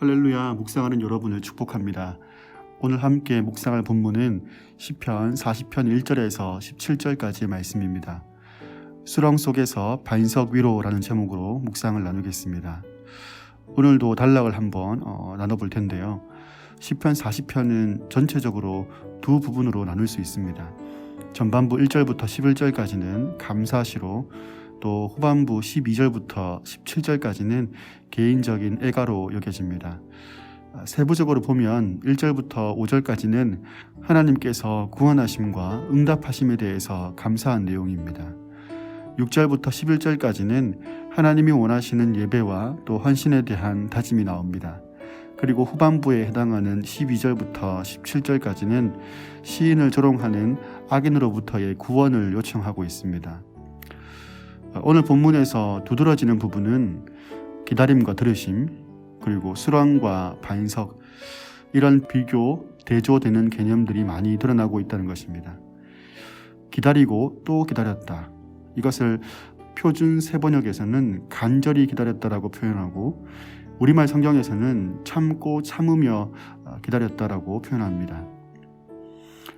할렐루야 묵상하는 여러분을 축복합니다. 오늘 함께 묵상할 본문은 시편 40편 1절에서 17절까지의 말씀입니다. 수렁 속에서 반석 위로라는 제목으로 묵상을 나누겠습니다. 오늘도 단락을 한번 어, 나눠볼 텐데요. 시편 40편은 전체적으로 두 부분으로 나눌 수 있습니다. 전반부 1절부터 11절까지는 감사시로 또 후반부 12절부터 17절까지는 개인적인 애가로 여겨집니다. 아, 세부적으로 보면 1절부터 5절까지는 하나님께서 구원하심과 응답하심에 대해서 감사한 내용입니다. 6절부터 11절까지는 하나님이 원하시는 예배와 또 헌신에 대한 다짐이 나옵니다. 그리고 후반부에 해당하는 12절부터 17절까지는 시인을 조롱하는 악인으로부터의 구원을 요청하고 있습니다. 오늘 본문에서 두드러지는 부분은 기다림과 들으심, 그리고 수렁과 반석, 이런 비교, 대조되는 개념들이 많이 드러나고 있다는 것입니다. 기다리고 또 기다렸다. 이것을 표준 세번역에서는 간절히 기다렸다라고 표현하고 우리말 성경에서는 참고 참으며 기다렸다라고 표현합니다.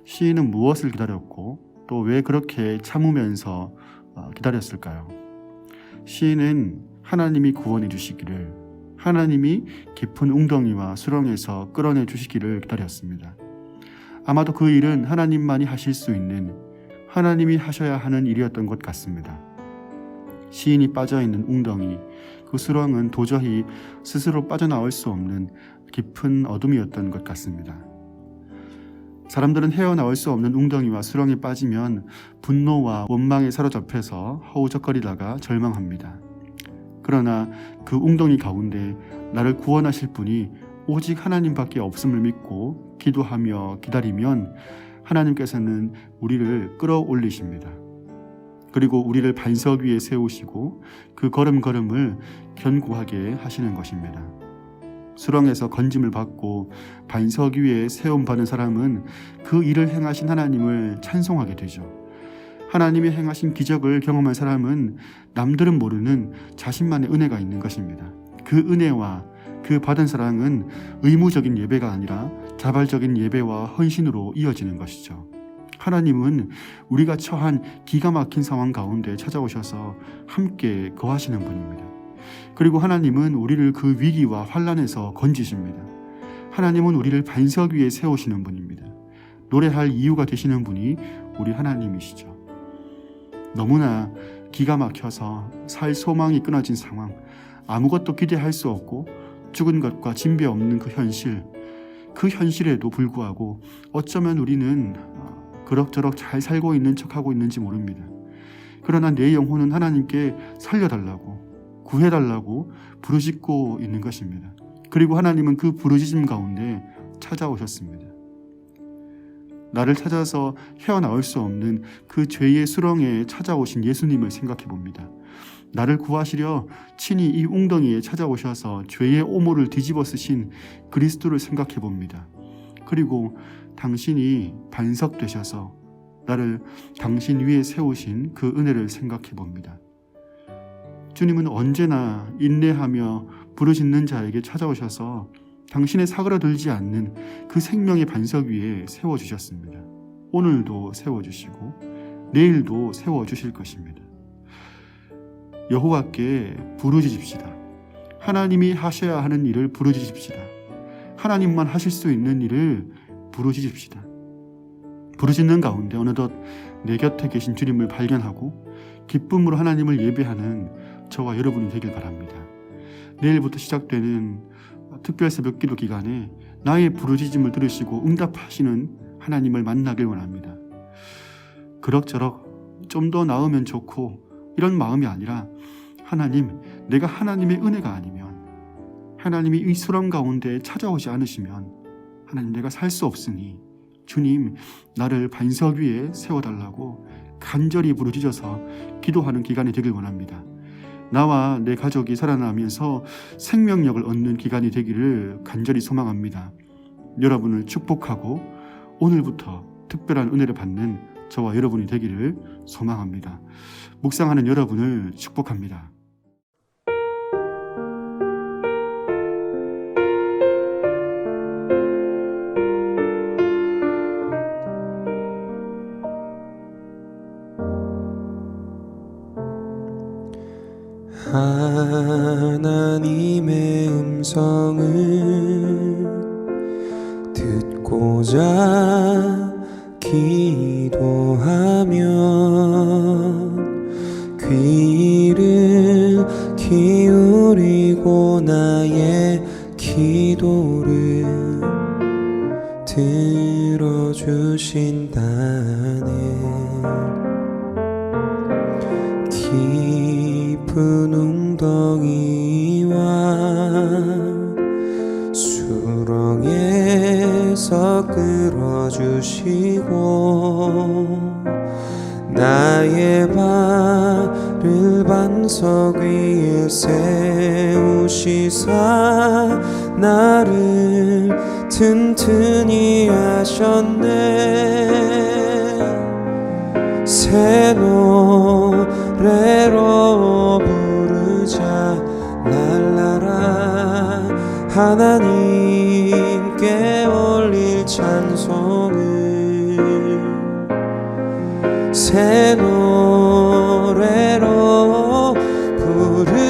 시인은 무엇을 기다렸고 또 왜 그렇게 참으면서 기다렸을까요? 시인은 하나님이 구원해 주시기를 하나님이 깊은 웅덩이와 수렁에서 끌어내 주시기를 기다렸습니다. 아마도 그 일은 하나님만이 하실 수 있는 하나님이 하셔야 하는 일이었던 것 같습니다. 시인이 빠져 있는 웅덩이, 그 수렁은 도저히 스스로 빠져나올 수 없는 깊은 어둠이었던 것 같습니다. 사람들은 헤어나올 수 없는 웅덩이와 수렁에 빠지면 분노와 원망에 사로잡혀서 허우적거리다가 절망합니다. 그러나 그 웅덩이 가운데 나를 구원하실 분이 오직 하나님밖에 없음을 믿고 기도하며 기다리면 하나님께서는 우리를 끌어올리십니다. 그리고 우리를 반석 위에 세우시고 그 걸음걸음을 견고하게 하시는 것입니다. 수렁에서 건짐을 받고 반석 위에 세움 받은 사람은 그 일을 행하신 하나님을 찬송하게 되죠. 하나님이 행하신 기적을 경험한 사람은 남들은 모르는 자신만의 은혜가 있는 것입니다. 그 은혜와 그 받은 사랑은 의무적인 예배가 아니라 자발적인 예배와 헌신으로 이어지는 것이죠. 하나님은 우리가 처한 기가 막힌 상황 가운데 찾아오셔서 함께 거하시는 분입니다. 그리고 하나님은 우리를 그 위기와 환란에서 건지십니다. 하나님은 우리를 반석 위에 세우시는 분입니다. 노래할 이유가 되시는 분이 우리 하나님이시죠. 너무나 기가 막혀서 살 소망이 끊어진 상황, 아무것도 기대할 수 없고 죽은 것과 진배 없는 그 현실, 그 현실에도 불구하고 어쩌면 우리는 그럭저럭 잘 살고 있는 척하고 있는지 모릅니다. 그러나 내 영혼은 하나님께 살려달라고, 구해달라고 부르짖고 있는 것입니다. 그리고 하나님은 그 부르짖음 가운데 찾아오셨습니다. 나를 찾아서 헤어나올 수 없는 그 죄의 수렁에 찾아오신 예수님을 생각해 봅니다. 나를 구하시려 친히 이 웅덩이에 찾아오셔서 죄의 오모를 뒤집어 쓰신 그리스도를 생각해 봅니다. 그리고 당신이 반석 되셔서 나를 당신 위에 세우신 그 은혜를 생각해 봅니다. 주님은 언제나 인내하며 부르짖는 자에게 찾아오셔서 당신의 사그라들지 않는 그 생명의 반석 위에 세워주셨습니다. 오늘도 세워주시고 내일도 세워주실 것입니다. 여호와께 부르짖읍시다. 하나님이 하셔야 하는 일을 부르짖읍시다. 하나님만 하실 수 있는 일을 부르짖읍시다. 부르짖는 가운데 어느덧 내 곁에 계신 주님을 발견하고 기쁨으로 하나님을 예배하는 저와 여러분이 되길 바랍니다. 내일부터 시작되는 특별 새벽 기도 기간에 나의 부르짖음을 들으시고 응답하시는 하나님을 만나길 원합니다. 그럭저럭 좀 더 나으면 좋고 이런 마음이 아니라 하나님, 내가 하나님의 은혜가 아니면 하나님이 이 수렁 가운데 찾아오지 않으시면 하나님 내가 살 수 없으니 주님 나를 반석 위에 세워달라고 간절히 부르짖어서 기도하는 기간이 되길 원합니다. 나와 내 가족이 살아나면서 생명력을 얻는 기간이 되기를 간절히 소망합니다. 여러분을 축복하고 오늘부터 특별한 은혜를 받는 저와 여러분이 되기를 소망합니다. 묵상하는 여러분을 축복합니다. 기도하면 귀를 기울이고 나의 기도를 들어주신다네 깊은 웅덩이와 수렁에서 끌어 주시고 나의 발을 반석 위에 세우시사 나를 튼튼히 하셨네. 새 노래로 부르자 랄라라. 하나님께 올릴 찬 새 노래로 부르자.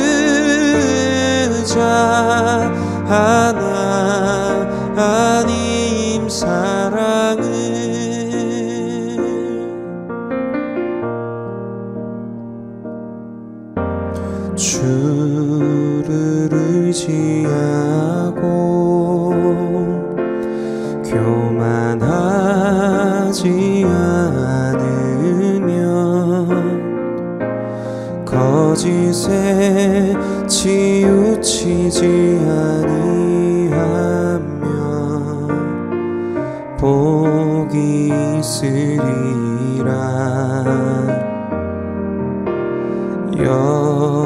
하나님 사랑을. 주를 의지하고 교만하지 않으 거짓에 치우치지 아니하면 복이 있으리라. 여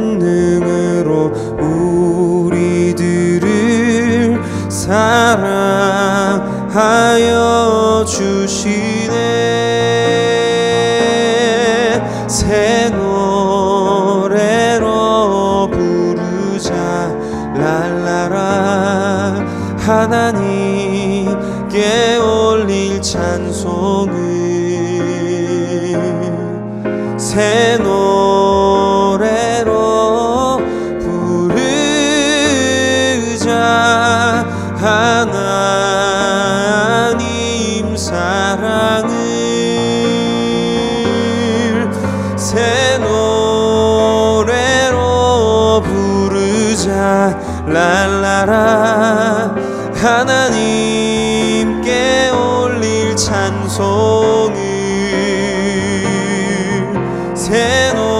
권능으로 우리들을 사랑하여 주시네. 새 노래로 부르자 랄라라. 하나님께 올릴 찬송을. 새 영을 새로